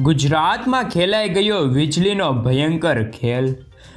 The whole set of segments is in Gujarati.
ગુજરાતમાં ખેલાઈ ગયો વીજળીનો ભયંકર ખેલ.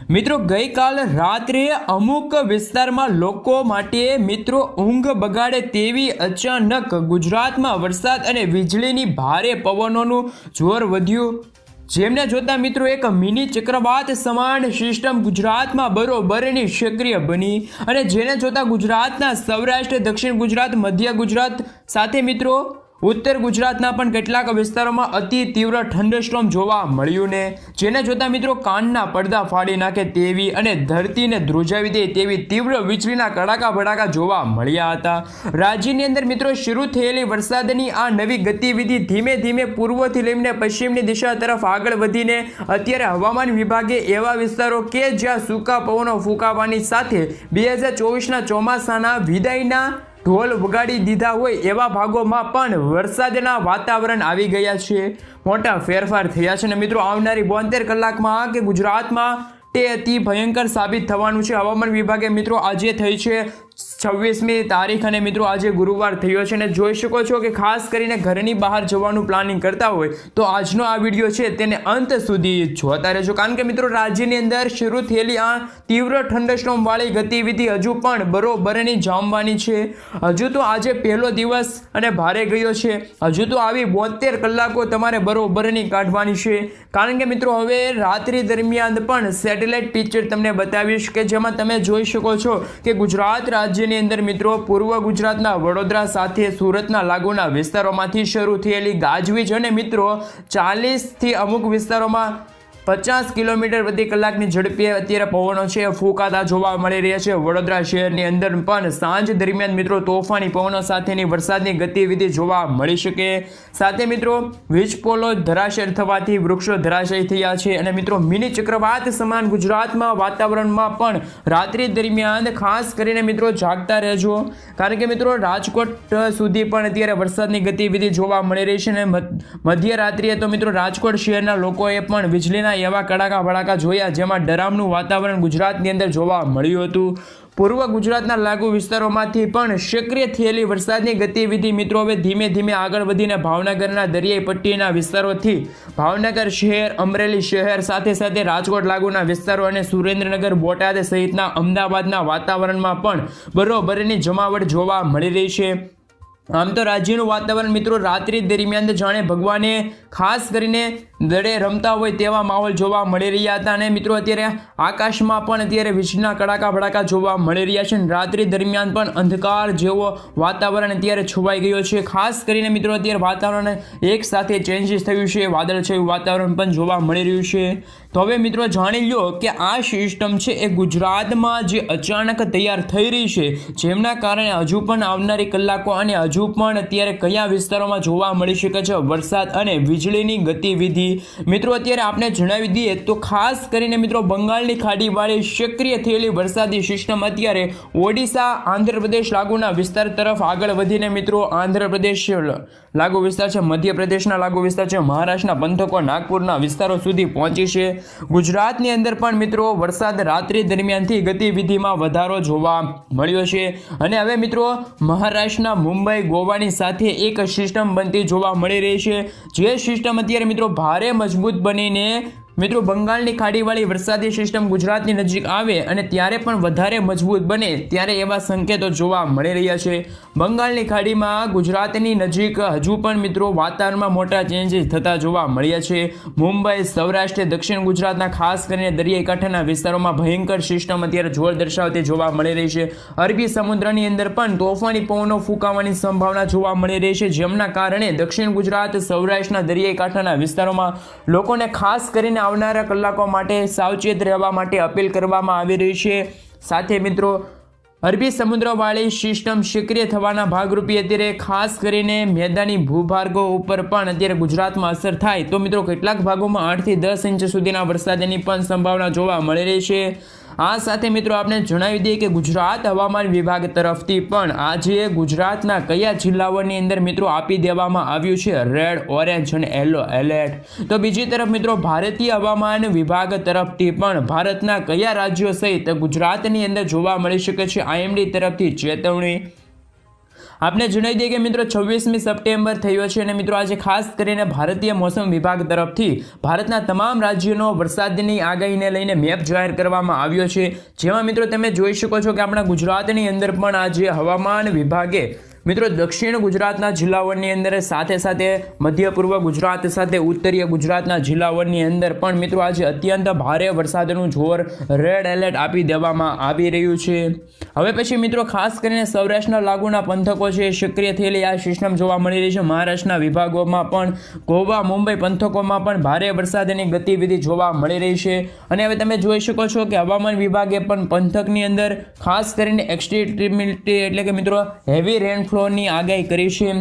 મિત્રો, ગઈકાલ રાત્રે અમુક વિસ્તારમાં લોકો માટે મિત્રો ઊંઘ બગાડે તેવી અચાનક ગુજરાતમાં વરસાદ અને વીજળીની ભારે પવનોનું જોર વધ્યું. જેમને જોતા મિત્રો એક મિની ચક્રવાત સમાન સિસ્ટમ ગુજરાતમાં બરોબરની સક્રિય બની અને જેને જોતા ગુજરાતના સૌરાષ્ટ્ર, દક્ષિણ ગુજરાત, મધ્ય ગુજરાત સાથે મિત્રો ઉત્તર ગુજરાતના પણ કેટલાક વિસ્તારોમાં અતિ તીવ્ર ઠંડસ્ટોમ જોવા મળ્યું ને. જેને જોતા મિત્રો કાનના પડદા ફાડી નાખે તેવી અને ધરતીને ધ્રુજાવી દે તેવી તીવ્ર વીજળીના કડાકા ભડાકા જોવા મળ્યા હતા. રાજ્યની અંદર મિત્રો શરૂ થયેલી વરસાદની આ નવી ગતિવિધિ ધીમે ધીમે પૂર્વથી લઈને પશ્ચિમની દિશા તરફ આગળ વધીને અત્યારે હવામાન વિભાગે એવા વિસ્તારો કે જ્યાં સૂકા પવનો ફૂંકાવાની સાથે બે હજાર ચોવીસના ચોમાસાના વિદાયના ઢોલ વગાડી દીધા હોય એવા ભાગોમાં પણ વરસાદના વાતાવરણ આવી ગયા છે. મોટા ફેરફાર થયા છે અને મિત્રો, આવનારી બોતેર કલાકમાં કે ગુજરાતમાં તે અતિ ભયંકર સાબિત થવાનું છે. હવામાન વિભાગે મિત્રો, આજે થઈ છે છવ્વીસમી તારીખ અને મિત્રો આજે ગુરુવાર થયો છે અને જોઈ શકો છો કે ખાસ કરીને ઘરની બહાર જવાનું પ્લાનિંગ કરતા હોય તો આજનો આ વીડિયો છે તેને અંત સુધી જોતા રહેજો. કારણ કે મિત્રો રાજ્યની અંદર શરૂ થયેલી આ તીવ્ર ઠંડસ્ટોમવાળી ગતિવિધિ હજુ પણ બરોબરની જામવાની છે. હજુ તો આજે પહેલો દિવસ અને ભારે ગયો છે. હજુ તો આવી બોતેર કલાકો તમારે બરોબરની કાઢવાની છે. કારણ કે મિત્રો હવે રાત્રિ દરમિયાન પણ સેટેલાઇટ પિક્ચર તમને બતાવીશ કે જેમાં તમે જોઈ શકો છો કે ગુજરાત રાજ્યની અંદર મિત્રો પૂર્વ ગુજરાતના વડોદરા સાથે સુરતના લાગુના વિસ્તારોમાંથી શરૂ થયેલી ગાજવીજ અને મિત્રો ચાલીસથી અમુક વિસ્તારોમાં પચાસ કિલોમીટર પ્રતિ કલાકની ઝડપે અત્યારે પવનો છે. ફૂંકાતા જોવા મળી રહ્યા છે. વડોદરા શહેરની અંદર પણ સાંજ દરમિયાન મિત્રો તોફાની પવનો સાથેની વરસાદની ગતિવિધિ જોવા મળી શકે. સાથે મિત્રો, વીજ પોલો ધરાશય થવાથી વૃક્ષો ધરાશય થયા છે અને મિત્રો, મિની ચક્રવાત સમાન ગુજરાતમાં વાતાવરણમાં પણ રાત્રિ દરમિયાન ખાસ કરીને મિત્રો જાગતા રહેજો. કારણ કે મિત્રો, રાજકોટ સુધી પણ અત્યારે વરસાદની ગતિવિધિ જોવા મળી રહી છે અને મધ- મધ્યરાત્રિએ તો મિત્રો, રાજકોટ શહેરના લોકોએ પણ વીજળીના એવા કડાકા ભડાકા જોયા જેમાં ડરામનું વાતાવરણ ગુજરાતની અંદર જોવા મળ્યું હતું. પૂર્વ ગુજરાતના લાગુ વિસ્તારોમાંથી પણ સક્રિય થયેલી વરસાદની ગતિવિધિ મિત્રો હવે ધીમે ધીમે આગળ વધીને ભાવનગરના દરિયાઈ પટ્ટીના વિસ્તારોથી ભાવનગર શહેર, અમરેલી શહેર, સાથે સાથે રાજકોટ લાગુના વિસ્તારો અને સુરેન્દ્રનગર, બોટાદ સહિતના અમદાવાદના વાતાવરણમાં પણ બરોબરની જમાવટ જોવા મળી રહી છે. આમ તો રાજ્યનું વાતાવરણ મિત્રો રાત્રિ દરમિયાન જાણે ભગવાને ખાસ કરીને દડે રમતા હોય તેવા માહોલ જોવા મળી રહ્યા હતા અને મિત્રો અત્યારે આકાશમાં પણ અત્યારે વીજળીના કડાકા ભડાકા જોવા મળી રહ્યા છે અને રાત્રિ દરમિયાન પણ અંધકાર જેવો વાતાવરણ અત્યારે છવાઈ ગયો છે. ખાસ કરીને મિત્રો અત્યારે વાતાવરણ એક સાથે ચેન્જીસ થયું છે વાદળછાયું વાતાવરણ પણ જોવા મળી રહ્યું છે. તો હવે મિત્રો જાણી લો કે આ સિસ્ટમ છે એ ગુજરાતમાં જે અચાનક તૈયાર થઈ રહી છે, જેમના કારણે હજુ પણ આવનારી કલાકો અને હજુ પણ અત્યારે કયા વિસ્તારોમાં જોવા મળી શકે છે? વરસાદ અને વીજળીની ગતિવિધિ. મિત્રો, અત્યારે આપણે જણાવી દઈએ તો ખાસ કરીને મિત્રો, બંગાળની ખાડીવાળી સક્રિય થયેલી વરસાદી સિસ્ટમ અત્યારે ઓડિશા, આંધ્રપ્રદેશ લાગુના વિસ્તાર તરફ આગળ વધીને મિત્રો, આંધ્રપ્રદેશ લાગુ વિસ્તાર છે, મધ્યપ્રદેશના લાગુ વિસ્તાર છે, મહારાષ્ટ્રના પંથકો, નાગપુરના વિસ્તારો સુધી પહોંચી છે. ગુજરાતની અંદર પણ મિત્રો, વરસાદ રાત્રિ દરમિયાનથી ગતિવિધિમાં વધારો જોવા મળ્યો છે. અને હવે મિત્રો, મહારાષ્ટ્રના મુંબઈ ગોવાની સાથે એક સિસ્ટમ બનતી જોવા મળી રહી છે. જે સિસ્ટમ અત્યારે મિત્રો ભારે મજબૂત બનીને મિત્રો, બંગાળની ખાડીવાળી વરસાદી સિસ્ટમ ગુજરાતની નજીક આવે અને ત્યારે પણ વધારે મજબૂત બને ત્યારે એવા સંકેતો જોવા મળી રહ્યા છે. બંગાળની ખાડીમાં ગુજરાતની નજીક હજુ પણ મિત્રો, વાતાવરણમાં મોટા ચેન્જીસ થતા જોવા મળ્યા છે. મુંબઈ, સૌરાષ્ટ્ર, દક્ષિણ ગુજરાતના ખાસ કરીને દરિયાઈ કાંઠાના વિસ્તારોમાં ભયંકર સિસ્ટમ અત્યારે જોર દર્શાવતી જોવા મળી રહી છે. અરબી સમુદ્રની અંદર પણ તોફાની પવનો ફૂંકાવાની સંભાવના જોવા મળી રહી છે, જેમના કારણે દક્ષિણ ગુજરાત, સૌરાષ્ટ્રના દરિયાઈ કાંઠાના વિસ્તારોમાં લોકોને ખાસ કરીને આવનારા કલાકો માટે સાવચેત રહેવા માટે અપીલ કરવામાં આવી રહી છે. સાથે મિત્રો, અરબી સમુદ્રવાળી સિસ્ટમ સક્રિય થવાના ભાગરૂપે અત્યારે ખાસ કરીને મેદાની ભૂભાર્ગો ઉપર પણ અત્યારે ગુજરાતમાં અસર થાય. તો મિત્રો, કેટલાક ભાગોમાં આઠથી દસ ઇંચ સુધીના વરસાદની પણ સંભાવના જોવા મળી રહી છે. આ સાથે મિત્રો આપણે જણાવી દઈએ કે ગુજરાત હવામાન વિભાગ તરફથી પણ આજે ગુજરાતના કયા જિલ્લાઓની અંદર મિત્રો આપી દેવામાં આવ્યું છે? રેડ ઓરેન્જ અને યલો એલર્ટ તો બીજી તરફ મિત્રો, ભારતીય હવામાન વિભાગ તરફથી પણ ભારતના કયા રાજ્યો સહિત ગુજરાતની અંદર જોવા મળી શકે છે? આઈએમડી તરફથી ચેતવણી આપને જણાવી દઈએ કે મિત્રો છવ્વીસમી સપ્ટેમ્બર થયો છે અને મિત્રો આજે ખાસ કરીને ભારતીય મોસમ વિભાગ તરફથી ભારતના તમામ રાજ્યોનો વરસાદની આગાહીને લઈને મેપ જાહેર કરવામાં આવ્યો છે. જેમાં મિત્રો તમે જોઈ શકો છો કે આપણા ગુજરાતની અંદર પણ આજે હવામાન વિભાગે મિત્રો, દક્ષિણ ગુજરાતના જિલ્લાઓની અંદર સાથે સાથે મધ્ય પૂર્વ ગુજરાત સાથે ઉત્તરીય ગુજરાતના જિલ્લાઓની અંદર પણ મિત્રો, આજે અત્યંત ભારે વરસાદનું જોર રેડ એલર્ટ આપી દેવામાં આવી રહ્યું છે. હવે પછી મિત્રો, ખાસ કરીને સૌરાષ્ટ્રના લાગુના પંથકો છે, સક્રિય થયેલી આ સિસ્ટમ જોવા મળી રહી છે. મહારાષ્ટ્રના વિભાગોમાં પણ ગોવા, મુંબઈ પંથકોમાં પણ ભારે વરસાદની ગતિવિધિ જોવા મળી રહી છે. અને હવે તમે જોઈ શકો છો કે હવામાન વિભાગે પણ પંથકની અંદર ખાસ કરીને એક્સ્ટ્રીમિલિટી એટલે કે મિત્રો હેવી રેનફ્લોની આગાહી કરી છે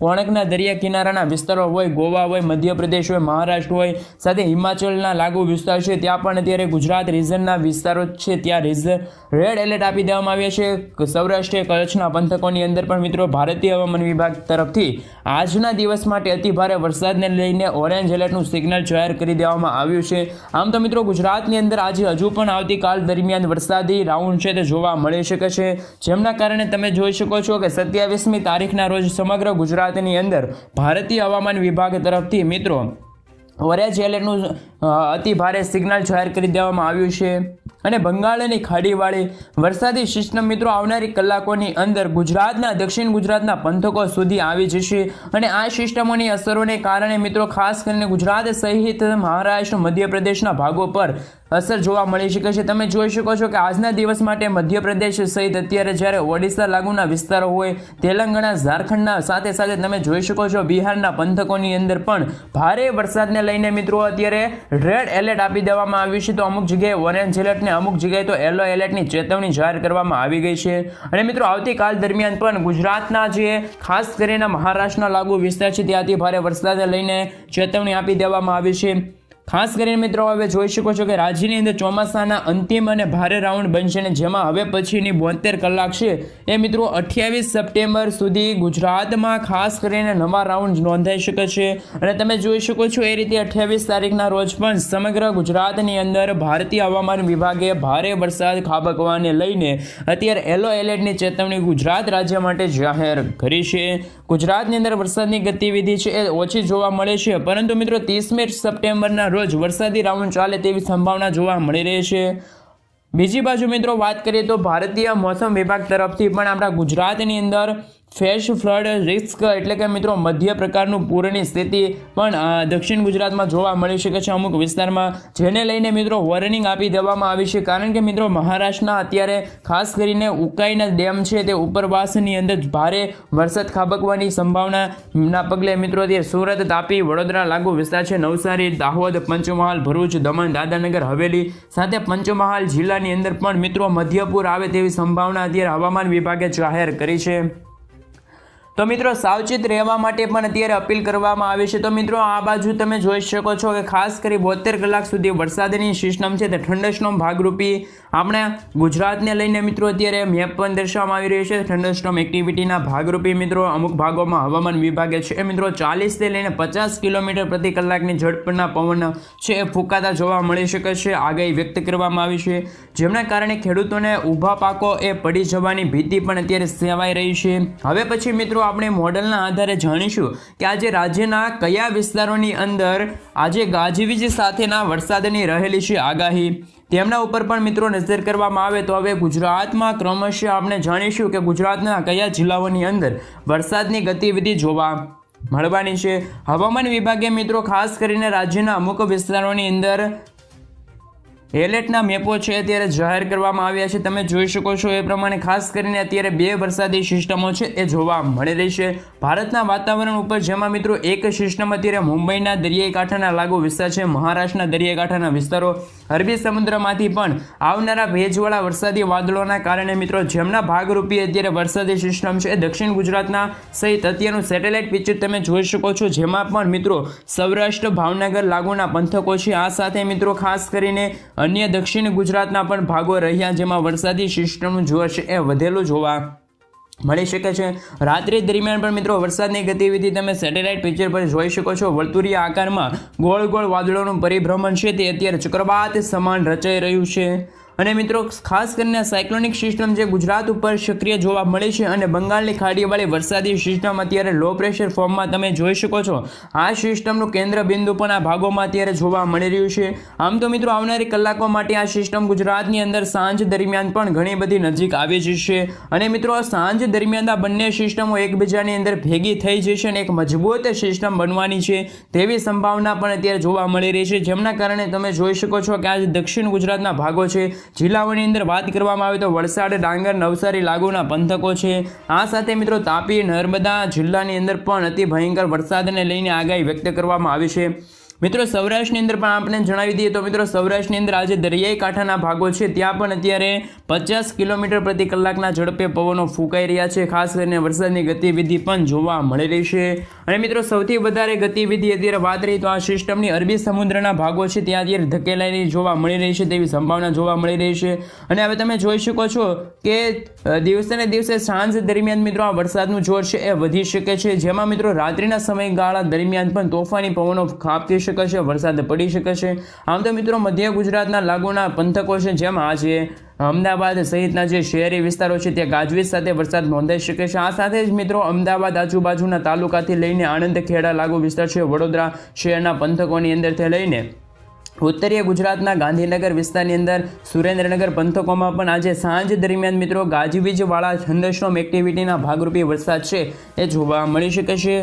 કોણકના દરિયા કિનારાના વિસ્તારો હોય, ગોવા હોય, મધ્યપ્રદેશ હોય, મહારાષ્ટ્ર હોય, સાથે હિમાચલના લાગુ વિસ્તાર છે. ત્યાં પણ અત્યારે ગુજરાત રિઝનના વિસ્તારો છે. ત્યાં રિઝ રેડ એલર્ટ આપી દેવામાં આવ્યા છે. સૌરાષ્ટ્ર કચ્છના પંથકોની અંદર પણ મિત્રો ભારતીય હવામાન વિભાગ તરફથી આજના દિવસ માટે અતિભારે વરસાદને લઈને ઓરેન્જ એલર્ટનું સિગ્નલ જાહેર કરી દેવામાં આવ્યું છે. આમ તો મિત્રો ગુજરાતની અંદર આજે હજુ પણ આવતીકાલ દરમિયાન વરસાદી રાઉન્ડ છે તે જોવા મળી શકે છે. જેમના કારણે તમે જોઈ શકો છો કે સત્યાવીસમી તારીખના રોજ સમગ્ર ગુજરાતની અંદર ભારતીય હવામાન વિભાગ તરફથી મિત્રો ઓરેન્જ એલર્ટનું અતિ ભારે સિગ્નલ જાહેર કરી દેવામાં આવ્યું છે. અને બંગાળની ખાડીવાળી વરસાદી સિસ્ટમ મિત્રો આવનારી કલાકોની અંદર ગુજરાતના, દક્ષિણ ગુજરાતના પંથકો સુધી આવી જશે. અને આ સિસ્ટમોની અસરોને કારણે મિત્રો ખાસ કરીને ગુજરાત સહિત મહારાષ્ટ્ર, મધ્યપ્રદેશના ભાગો પર અસર જોવા મળી શકે છે. તમે જોઈ શકો છો કે આજના દિવસ માટે મધ્યપ્રદેશ સહિત અત્યારે જ્યારે ઓડિશા લાગુના વિસ્તારો હોય, તેલંગાણા, ઝારખંડના સાથે સાથે તમે જોઈ શકો છો બિહારના પંથકોની અંદર પણ ભારે વરસાદને લઈને મિત્રો અત્યારે રેડ એલર્ટ આપી દેવામાં આવ્યું છે. તો અમુક જગ્યાએ ઓરેન્જ એલર્ટ ને અમુક જગ્યાએ તો યલો એલર્ટની ચેતવણી જાહેર કરવામાં આવી ગઈ છે. અને મિત્રો આવતીકાલ દરમિયાન પણ ગુજરાતના જે ખાસ કરીને મહારાષ્ટ્રના લાગુ વિસ્તાર છે, ત્યાંથી ભારે વરસાદને લઈને ચેતવણી આપી દેવામાં આવી છે. ખાસ કરીને મિત્રો હવે જોઈ શકો છો કે રાજ્યની અંદર ચોમાસાના અંતિમ અને ભારે રાઉન્ડ બનશે અને જેમાં હવે પછીની બોતેર કલાક છે. એ મિત્રો અઠ્યાવીસ સપ્ટેમ્બર સુધી ગુજરાતમાં ખાસ કરીને નવા રાઉન્ડ નોંધાઈ શકે છે. અને તમે જોઈ શકો છો એ રીતે અઠ્યાવીસ તારીખના રોજ પણ સમગ્ર ગુજરાતની અંદર ભારતીય હવામાન વિભાગે ભારે વરસાદ ખાબકવાને લઈને અત્યારે યલો એલર્ટની ચેતવણી ગુજરાત રાજ્ય માટે જાહેર કરી છે. ગુજરાતની અંદર વરસાદની ગતિવિધિ છે એ ઓછી જોવા મળે છે. પરંતુ મિત્રો ત્રીસમી સપ્ટેમ્બરના રોજ વરસાદી રાઉન્ડ ચાલે તેવી સંભાવના જોવા મળી રહી છે. બીજી બાજુ મિત્રો વાત કરીએ તો ભારતીય મોસમ વિભાગ તરફથી પણ આપણા ગુજરાતની અંદર ફ્લેશ ફ્લડ રિસ્ક એટલે કે મિત્રો મધ્ય પ્રકારનું પૂરની સ્થિતિ પણ દક્ષિણ ગુજરાતમાં જોવા મળી શકે છે અમુક વિસ્તારમાં, જેને લઈને મિત્રો વોર્નિંગ આપી દેવામાં આવી છે. કારણ કે મિત્રો મહારાષ્ટ્રના અત્યારે ખાસ કરીને ઉકાઈના ડેમ છે તે ઉપરવાસની અંદર ભારે વરસાદ ખાબકવાની સંભાવનાના પગલે મિત્રો તે સુરત, તાપી, વડોદરા, લાગુ વિસ્તાર છે. નવસારી, દાહોદ, પંચમહાલ, ભરૂચ, દમણ દાદાનગર હવેલી સાથે પંચમહાલ જિલ્લાની અંદર પણ મિત્રો મધ્યપુર આવે તેવી સંભાવના અત્યારે હવામાન વિભાગે જાહેર કરી છે. તો મિત્રો, સાવચેત રહેવા માટે પણ અત્યારે અપીલ કરવામાં આવી છે. તો મિત્રો, આ બાજુ તમે જોઈ શકો છો કે ખાસ કરી બોતેર કલાક સુધી વરસાદની સિસ્ટમ છે તે ઠંડસ્ટોમ ભાગરૂપી આપણે ગુજરાતને લઈને મિત્રો અત્યારે મેપ પણ દર્શાવવામાં આવી રહ્યું છે. ઠંડસ્ટોમ એક્ટિવિટીના ભાગરૂપી મિત્રો, અમુક ભાગોમાં હવામાન વિભાગે છે. મિત્રો, ચાલીસથી લઈને પચાસ કિલોમીટર પ્રતિ કલાકની ઝડપના પવન છે એ ફૂંકાતા જોવા મળી શકે છે. આગાહી વ્યક્ત કરવામાં આવી છે. જેમના કારણે ખેડૂતોને ઊભા પાકો એ પડી જવાની ભીતિ પણ અત્યારે સેવાઈ રહી છે. હવે પછી મિત્રો આપણે મોડલના આધારે જાણીશું કે આજે રાજ્યના કયા વિસ્તારોની અંદર આજે ગાજવીજ સાથેના વરસાદની રહેલી છે આગાહી. તેમના ઉપર પણ મિત્રો નજર કરવામાં આવે તો હવે ગુજરાતમાં ક્રમશઃ આપણે જાણીશું કે ગુજરાતના કયા જિલ્લાઓની અંદર વરસાદની ગતિવિધિ જોવા મળવાની છે. હવામાન વિભાગે મિત્રો ખાસ કરીને રાજ્યના અમુક વિસ્તારોની અંદર એલર્ટના મેપો છે અત્યારે જાહેર કરવામાં આવ્યા છે. તમે જોઈ શકો છો એ પ્રમાણે ખાસ કરીને અત્યારે બે વરસાદી સિસ્ટમો છે એ જોવા મળી રહી છે. ભારતના વાતાવરણ ઉપર જેમાં મિત્રો એક સિસ્ટમ અત્યારે મુંબઈના દરિયાઈ કાંઠાના લાગુ વિસ્તાર છે. મહારાષ્ટ્રના દરિયાઈ કાંઠાના વિસ્તારો અરબી સમુદ્રમાંથી પણ આવનારા ભેજવાળા વરસાદી વાદળોના કારણે મિત્રો જેમના ભાગરૂપી અત્યારે વરસાદી સિસ્ટમ છે, દક્ષિણ ગુજરાતના સહિત અત્યારનું સેટેલાઇટ પિક્ચર તમે જોઈ શકો છો, જેમાં પણ મિત્રો સૌરાષ્ટ્ર, ભાવનગર લાગુના પંથકો છે. આ સાથે મિત્રો ખાસ કરીને અન્ય દક્ષિણ ગુજરાતના પણ ભાગો રહ્યા, જેમાં વરસાદી સિસ્ટમનું જોર છે. એ વધેલું જોવા મળી શકે છે. રાત્રિ દરમિયાન પણ મિત્રો વરસાદની ગતિવિધિ તમે સેટેલાઇટ પિક્ચર પર જોઈ શકો છો. વર્તુળીય આકારમાં ગોળ ગોળ વાદળોનું પરિભ્રમણ છે. તે અત્યારે ચક્રવાત સમાન રચાઈ રહ્યું છે. અને મિત્રો, ખાસ કરીને સાયક્લોનિક સિસ્ટમ જે ગુજરાત ઉપર સક્રિય જોવા મળે છે અને બંગાળની ખાડીવાળી વરસાદી સિસ્ટમ અત્યારે લો પ્રેશર ફોર્મમાં તમે જોઈ શકો છો. આ સિસ્ટમનું કેન્દ્ર બિંદુ પણ આ ભાગોમાં અત્યારે જોવા મળી રહ્યું છે. આમ તો મિત્રો, આવનારી કલાકો માટે આ સિસ્ટમ ગુજરાતની અંદર સાંજ દરમિયાન પણ ઘણી બધી નજીક આવી જશે. અને મિત્રો સાંજ દરમિયાન આ બંને સિસ્ટમો એકબીજાની અંદર ભેગી થઈ જશે અને એક મજબૂત સિસ્ટમ બનવાની છે તેવી સંભાવના પણ અત્યારે જોવા મળી રહી છે. જેમના કારણે તમે જોઈ શકો છો કે આજે દક્ષિણ ગુજરાતના ભાગો છે. જિલ્લાઓની અંદર વાત કરવામાં આવે તો વલસાડ, ડાંગર, નવસારી લાગુના પંથકો છે. આ સાથે મિત્રો તાપી, નર્મદા જિલ્લાની અંદર પણ અતિ ભયંકર વરસાદને લઈને આગાહી વ્યક્ત કરવામાં આવી છે. મિત્રો, સૌરાષ્ટ્રની અંદર પણ આપણે જણાવી દઈએ તો મિત્રો, સૌરાષ્ટ્રની અંદર આજે દરિયાઈ કાંઠાના ભાગો છે. ત્યાં પણ અત્યારે પચાસ કિલોમીટર પ્રતિ કલાકના ઝડપે પવનો ફૂંકાઈ રહ્યા છે. ખાસ કરીને વરસાદની ગતિવિધિ પણ જોવા મળી રહી છે. અને મિત્રો, સૌથી વધારે ગતિવિધિ અત્યારે વાત રહી તો આ સિસ્ટમની અરબી સમુદ્રના ભાગો છે. ત્યાં અત્યારે ધકેલાયેલી જોવા મળી રહી છે તેવી સંભાવના જોવા મળી રહી છે. અને હવે તમે જોઈ શકો છો કે દિવસે ને દિવસે સાંજ દરમિયાન મિત્રો, આ વરસાદનું જોર છે એ વધી શકે છે. જેમાં મિત્રો, રાત્રિના સમયગાળા દરમિયાન પણ તોફાની પવનો ખાબકી શકે છે વરસાદ પડી શકે છે આમ તો મિત્રો મધ્ય ગુજરાતના લાગુના પંથકો છે, જેમાં આજે અમદાવાદ સહિતના જે શહેરી વિસ્તારો છે, ત્યાં ગાજવીજ સાથે વરસાદ નોંધાઈ શકે છે. આ સાથે જ મિત્રો અમદાવાદ આજુબાજુના તાલુકાથી લઈને આણંદ ખેડા લાગુ વિસ્તાર છે, વડોદરા શહેરના પંથકોની અંદરથી લઈને ઉત્તરીય ગુજરાતના ગાંધીનગર વિસ્તારની અંદર સુરેન્દ્રનગર પંથકોમાં પણ આજે સાંજ દરમિયાન મિત્રો ગાજવીજવાળા થંડરસ્ટોમ એક્ટિવિટીના ભાગરૂપે વરસાદ છે. એ જોવા મળી શકે છે.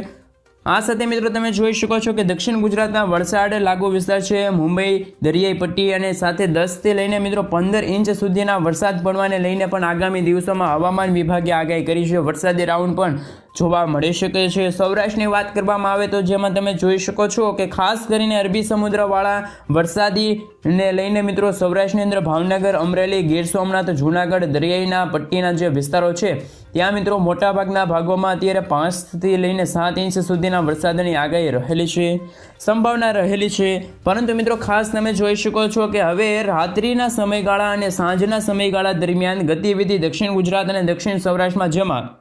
આ સાથે મિત્રો તમે જોઈ શકો છો કે દક્ષિણ ગુજરાતના વલસાડ લાગુ વિસ્તાર છે, મુંબઈ, દરિયાઈ પટ્ટી અને સાથે દસથી લઈને મિત્રો પંદર ઇંચ સુધીના વરસાદ પડવાને લઈને પણ આગામી દિવસોમાં હવામાન વિભાગે આગાહી કરી છે. વરસાદી રાઉન્ડ પણ જોવા મળી શકે છે. સૌરાષ્ટ્રની વાત કરવામાં આવે તો જેમાં તમે જોઈ શકો છો કે ખાસ કરીને અરબી સમુદ્રવાળા વરસાદીને લઈને મિત્રો સૌરાષ્ટ્રની અંદર ભાવનગર, અમરેલી, ગીર સોમનાથ, જૂનાગઢ, દરિયાઈના, પટ્ટીના જે વિસ્તારો છે, ત્યાં મિત્રો મોટાભાગના ભાગોમાં અત્યારે પાંચથી લઈને સાત ઇંચ સુધીના વરસાદની આગાહી રહેલી છે, સંભાવના રહેલી છે. પરંતુ મિત્રો ખાસ તમે જોઈ શકો છો કે હવે રાત્રિના સમયગાળા અને સાંજના સમયગાળા દરમિયાન ગતિવિધિ દક્ષિણ ગુજરાત અને દક્ષિણ સૌરાષ્ટ્રમાં જેમાં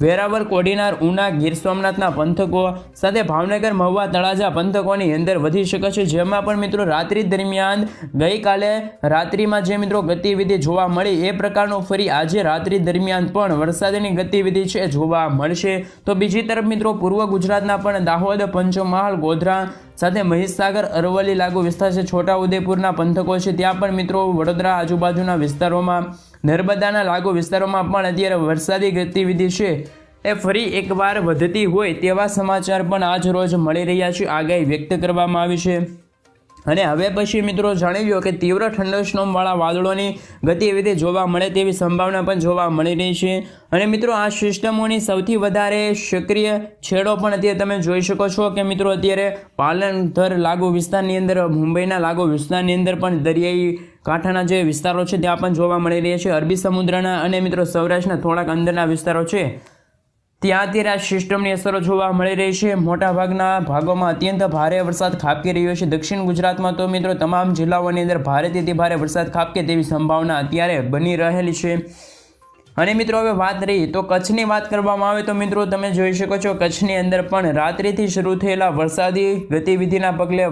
વેરાવળ, કોડીનાર, ઉના, ગીર સોમનાથના પંથકો સાથે ભાવનગર, મહુવા, તળાજા પંથકોની અંદર વધી શકે છે. જેમાં પણ મિત્રો રાત્રિ દરમિયાન ગઈકાલે રાત્રિમાં જે મિત્રો ગતિવિધિ જોવા મળી, એ પ્રકારનો ફરી આજે રાત્રિ દરમિયાન પણ વરસાદની ગતિવિધિ છે, જોવા મળશે. તો બીજી તરફ મિત્રો પૂર્વ ગુજરાતના પણ દાહોદ, પંચમહાલ, ગોધરા સાથે મહીસાગર, અરવલ્લી લાગુ વિસ્તાર છે. છોટાઉદેપુરના પંથકો છે. ત્યાં પણ મિત્રો વડોદરા આજુબાજુના વિસ્તારોમાં નર્મદાના લાગુ વિસ્તારોમાં પણ અત્યારે વરસાદી ગતિવિધિ છે. એ ફરી એકવાર વધતી હોય તેવા સમાચાર પણ આજ રોજ મળી રહ્યા છે. આગાહી વ્યક્ત કરવામાં આવી છે. અને હવે પછી મિત્રો જાણી લો કે તીવ્ર ઠંડોસ્ટોમવાળા વાદળોની ગતિવિધિ જોવા મળે તેવી સંભાવના પણ જોવા મળી રહી છે. અને મિત્રો આ સિસ્ટમોની સૌથી વધારે સક્રિય છેડો પણ અત્યારે તમે જોઈ શકો છો કે મિત્રો અત્યારે પાલનધર લાગુ વિસ્તારની અંદર, મુંબઈના લાગુ વિસ્તારની અંદર પણ દરિયાઈ કાંઠાના જે વિસ્તારો છે, ત્યાં પણ જોવા મળી રહ્યા છે. અરબી સમુદ્રના અને મિત્રો સૌરાષ્ટ્રના થોડાક અંદરના વિસ્તારો છે. ત્યાં અત્યારે આ સિસ્ટમની અસરો જોવા મળી રહી છે. મોટાભાગના ભાગોમાં અત્યંત ભારે વરસાદ ખાબકી રહ્યો છે. દક્ષિણ ગુજરાતમાં તો મિત્રો તમામ જિલ્લાઓની અંદર ભારેથી અતિ ભારે વરસાદ ખાબકે તેવી સંભાવના અત્યારે બની રહેલી છે. અને મિત્રો હવે વાત રહી તો કચ્છની વાત કરવામાં આવે તો મિત્રો તમે જોઈ શકો છો, કચ્છની અંદર પણ રાત્રિથી શરૂ થયેલા વરસાદી ગતિવિધિના પગલે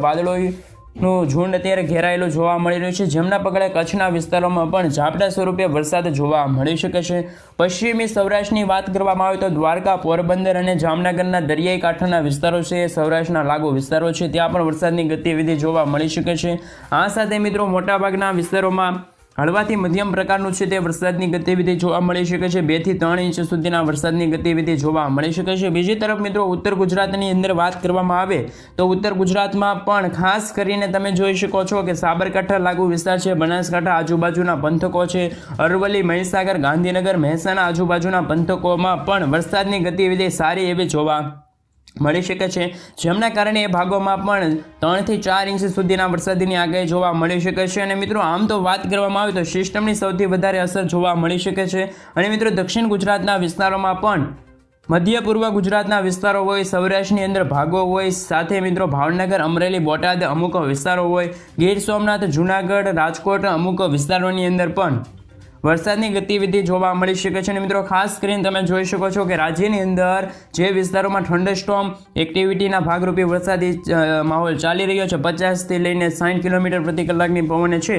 વાદળોનું ઝુંડ અત્યારે ઘેરાયેલું જોવા મળી રહ્યું છે. જેમના પગલે કચ્છના વિસ્તારોમાં પણ ઝાપટા સ્વરૂપે વરસાદ જોવા મળી શકે છે. પશ્ચિમી સૌરાષ્ટ્રની વાત કરવામાં આવે તો દ્વારકા, પોરબંદર અને જામનગરના દરિયાઈ કાંઠાના વિસ્તારો છે. એ સૌરાષ્ટ્રના લાગુ વિસ્તારો છે. ત્યાં પણ વરસાદની ગતિવિધિ જોવા મળી શકે છે. આ સાથે મિત્રો મોટાભાગના વિસ્તારોમાં હળવાથી મધ્યમ પ્રકારનું છે તે વરસાદની ગતિવિધિ જોવા મળી શકે છે. બેથી ત્રણ ઇંચ સુધીના વરસાદની ગતિવિધિ જોવા મળી શકે છે. બીજી તરફ મિત્રો ઉત્તર ગુજરાતની અંદર વાત કરવામાં આવે તો ઉત્તર ગુજરાતમાં પણ ખાસ કરીને તમે જોઈ શકો છો કે સાબરકાંઠા લાગુ વિસ્તાર છે, બનાસકાંઠા આજુબાજુના પંથકો છે, અરવલ્લી, મહીસાગર, ગાંધીનગર, મહેસાણા આજુબાજુના પંથકોમાં પણ વરસાદની ગતિવિધિ સારી એવી જોવા મળી શકે છે. જેમના કારણે એ ભાગોમાં પણ ત્રણથી ચાર ઇંચ સુધીના વરસાદની આગાહી જોવા મળી શકે છે. અને મિત્રો, આમ તો વાત કરવામાં આવે તો સિસ્ટમની સૌથી વધારે અસર જોવા મળી શકે છે. અને મિત્રો, દક્ષિણ ગુજરાતના વિસ્તારોમાં પણ મધ્ય પૂર્વ ગુજરાતના વિસ્તારો હોય, સૌરાષ્ટ્રની અંદર ભાગો હોય, સાથે મિત્રો, ભાવનગર, અમરેલી, બોટાદ અમુક વિસ્તારો હોય, ગીર સોમનાથ, જૂનાગઢ, રાજકોટ અમુક વિસ્તારોની અંદર પણ વરસાદની ગતિવિધિ જોવા મળી શકે છે. અને મિત્રો, ખાસ કરીને તમે જોઈ શકો છો કે રાજ્યની અંદર જે વિસ્તારોમાં થંડરસ્ટોમ એક્ટિવિટીના ભાગરૂપે વરસાદી માહોલ ચાલી રહ્યો છે. પચાસથી લઈને સાઠ કિલોમીટર પ્રતિ કલાકની પવન છે.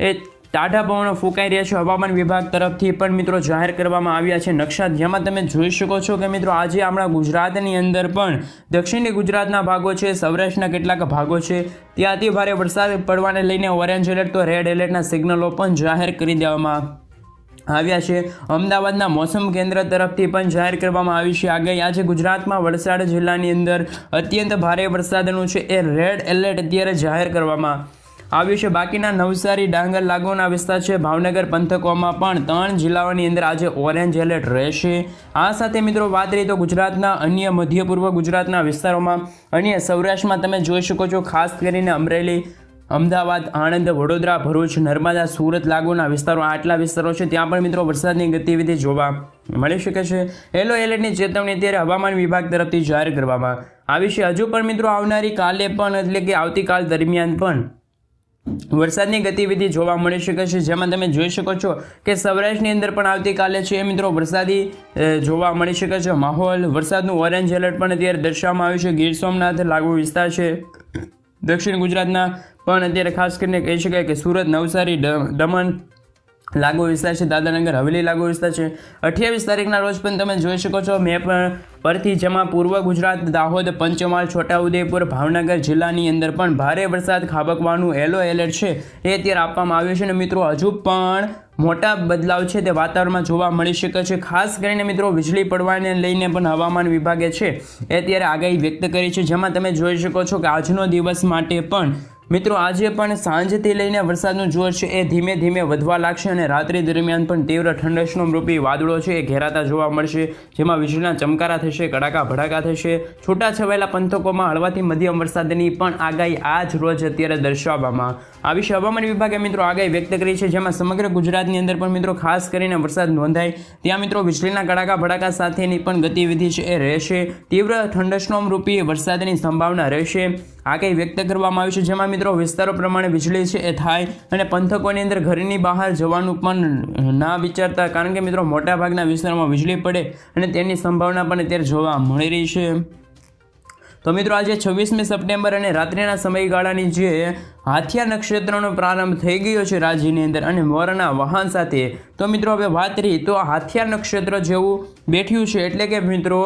એ ટાઢા પવનો ફૂંકાઈ રહ્યા છે. હવામાન વિભાગ તરફથી પણ મિત્રો જાહેર કરવામાં આવ્યા છે. નકશા જેમાં તમે જોઈ શકો છો કે મિત્રો આજે આપણા ગુજરાતની અંદર પણ દક્ષિણી ગુજરાતના ભાગો છે, સૌરાષ્ટ્રના કેટલાક ભાગો છે. ત્યાં અતિ ભારે વરસાદ પડવાને લઈને ઓરેન્જ એલર્ટ તો રેડ એલર્ટના સિગ્નલો પણ જાહેર કરી દેવામાં આવ્યા છે. અમદાવાદના મોસમ કેન્દ્ર તરફથી પણ જાહેર કરવામાં આવી છે. આગાહી આજે ગુજરાતમાં વલસાડ જિલ્લાની અંદર અત્યંત ભારે વરસાદનું છે. એ રેડ એલર્ટ અત્યારે જાહેર કરવામાં આવ્યું છે. બાકીના નવસારી, ડાંગર, લાગુના વિસ્તાર છે. ભાવનગર પંથકોમાં પણ ત્રણ જિલ્લાઓની અંદર આજે ઓરેન્જ એલર્ટ રહેશે. આ સાથે મિત્રો વાત કરીએ તો ગુજરાતના અન્ય મધ્ય પૂર્વ ગુજરાતના વિસ્તારોમાં. અન્ય સૌરાષ્ટ્રમાં તમે જોઈ શકો છો, ખાસ કરીને અમરેલી, અમદાવાદ, આણંદ, વડોદરા, ભરૂચ, નર્મદા, સુરત, લાગુના વિસ્તારો આટલા વિસ્તારો છે. ત્યાં પણ મિત્રો વરસાદની ગતિવિધિ જોવા મળી શકે છે. યલો એલર્ટની ચેતવણી અત્યારે હવામાન વિભાગ તરફથી જાહેર કરવામાં આવી છે. હજુ પણ મિત્રો આવનારી કાલે પણ એટલે કે આવતીકાલ દરમિયાન પણ વરસાદની ગતિવિધિ જોવા મળી શકે છે. જેમાં તમે જોઈ શકો છો કે સૌરાષ્ટ્રની અંદર પણ આવતીકાલે છે. મિત્રો, વરસાદી જોવા મળી શકે છે. માહોલ, વરસાદનું ઓરેન્જ એલર્ટ પણ અત્યારે દર્શાવવામાં આવ્યું છે. ગીર સોમનાથ, લાગુ વિસ્તાર છે. દક્ષિણ ગુજરાતના પણ અત્યારે ખાસ કરીને કહી શકાય કે સુરત, નવસારી દમણ લાગુ વિસ્તાર છે દાદાનગર હવેલી લાગુ વિસ્તાર છે. અઠ્યાવીસ તારીખના રોજ પણ તમે જોઈ શકો છો મેપ પરથી જેમાં પૂર્વ ગુજરાત દાહોદ પંચમહાલ છોટાઉદેપુર ભાવનગર જિલ્લાની અંદર પણ ભારે વરસાદ ખાબકવાનું એલો એલર્ટ છે. એ અત્યારે આપવામાં આવ્યું છે અને મિત્રો, હજુ પણ મોટા બદલાવ છે તે વાતાવરણમાં જોવા મળી શકે છે. ખાસ કરીને મિત્રો, વીજળી પડવાને લઈને પણ હવામાન વિભાગે છે, એ અત્યારે આગાહી વ્યક્ત કરી છે. જેમાં તમે જોઈ શકો છો કે આજનો દિવસ માટે પણ મિત્રો, આજે પણ સાંજથી લઈને વરસાદનું જોર છે, એ ધીમે ધીમે વધવા લાગશે અને રાત્રિ દરમિયાન પણ તીવ્ર ઠંડસનો રૂપી વાદળો છે, એ ઘેરાતા જોવા મળશે, જેમાં વીજળીના ચમકારા થશે, કડાકા ભડાકા થશે, છૂટા છવાયેલા પંથકોમાં હળવાથી મધ્યમ વરસાદની પણ આગાહી આ જ રોજ અત્યારે દર્શાવવામાં આવી છે. હવામાન વિભાગે મિત્રો આગાહી વ્યક્ત કરી છે, જેમાં સમગ્ર ગુજરાતની અંદર પણ મિત્રો ખાસ કરીને વરસાદ નોંધાય, ત્યાં મિત્રો વીજળીના કડાકા ભડાકા સાથેની પણ ગતિવિધિ છે, એ રહેશે. તીવ્ર ઠંડસનોમ રૂપી વરસાદની સંભાવના રહેશે. આગાહી વ્યક્ત કરવામાં આવ્યું છે? જેમાં મિત્રો વિસ્તારો પ્રમાણે વીજળી છે એ થાય અને પંથકોની અંદર ઘરની બહાર જવાનું પણ ના વિચારતા, કારણ કે મિત્રો મોટાભાગના વિસ્તારોમાં વીજળી પડે અને તેની સંભાવના પણ અત્યારે જોવા મળી રહી છે. તો મિત્રો, આજે છવ્વીસમી સપ્ટેમ્બર અને રાત્રિના સમયગાળાની જે હાથિયા નક્ષત્રનો પ્રારંભ થઈ ગયો છે રાજ્યની અંદર અને મોરના વાહન સાથે. તો મિત્રો, હવે વાત કરી તો હાથિયા નક્ષત્ર જેવું બેઠ્યું છે એટલે કે મિત્રો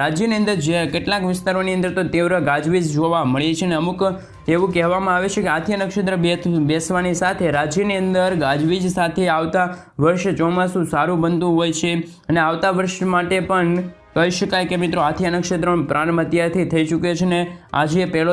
રાજ્યની અંદર જે કેટલાક વિસ્તારોની અંદર તો તીવ્ર ગાજવીજ જોવા મળી છે અને અમુક એવું કહેવામાં આવે છે કે હાથિયા નક્ષત્ર બેસવાની સાથે રાજ્યની અંદર ગાજવીજ સાથે આવતા વર્ષે ચોમાસું સારું બનતું હોય છે અને આવતા વર્ષ માટે પણ કહી શકાય કે મિત્રો હાથિયા નક્ષત્રનો પ્રાણ અત્યારથી થઈ ચૂક્યો છે ને આજે પહેલો